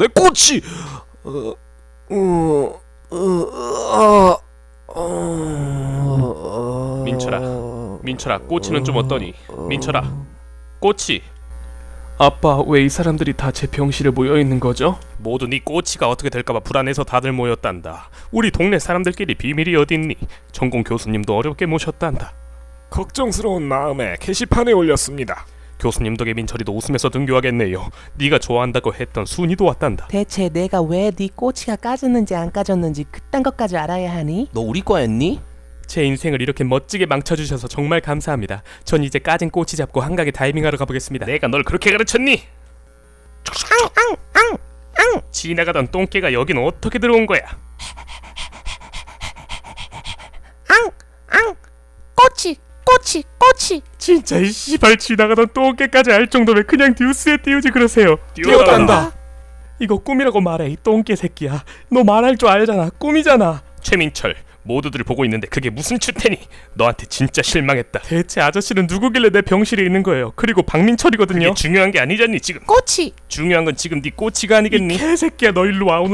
내 꽃이. 어, 어, 어, 아, 어, 민철아, 민철아, 꼬치는 좀 어떠니? 민철아, 꼬치. 아빠 왜 이 사람들이 다 제 병실에 모여 있는 거죠? 모두 네 꼬치가 어떻게 될까봐 불안해서 다들 모였단다. 우리 동네 사람들끼리 비밀이 어딨니? 전공 교수님도 어렵게 모셨단다. 걱정스러운 마음에 게시판에 올렸습니다. 교수님 덕에 민철이도 웃으면서 등교하겠네요. 네가 좋아한다고 했던 순이도 왔단다. 대체 내가 왜 네 꼬치가 까졌는지 안 까졌는지 그딴 것까지 알아야 하니? 너 우리 과였니? 제 인생을 이렇게 멋지게 망쳐주셔서 정말 감사합니다. 전 이제 까진 꼬치 잡고 한강에 다이빙하러 가보겠습니다. 내가 널 그렇게 가르쳤니? 지나가던 똥개가 여긴 어떻게 들어온 거야? 꼬치, 꼬치. 진짜 이 씨발 지나가던 똥개까지 알 정도면 그냥 듀스에 띄우지 그러세요. 뛰어간다. 이거 꿈이라고 말해 이 똥개 새끼야. 너 말할 줄 알잖아. 꿈이잖아. 최민철 모두들 보고 있는데 그게 무슨 추태니? 너한테 진짜 실망했다. 대체 아저씨는 누구길래 내 병실에 있는 거예요? 그리고 박민철이거든요. 그게 중요한 게 아니잖니 지금. 꼬치. 중요한 건 지금 네 꼬치가 아니겠니? 개새끼야 너 일로 와 오늘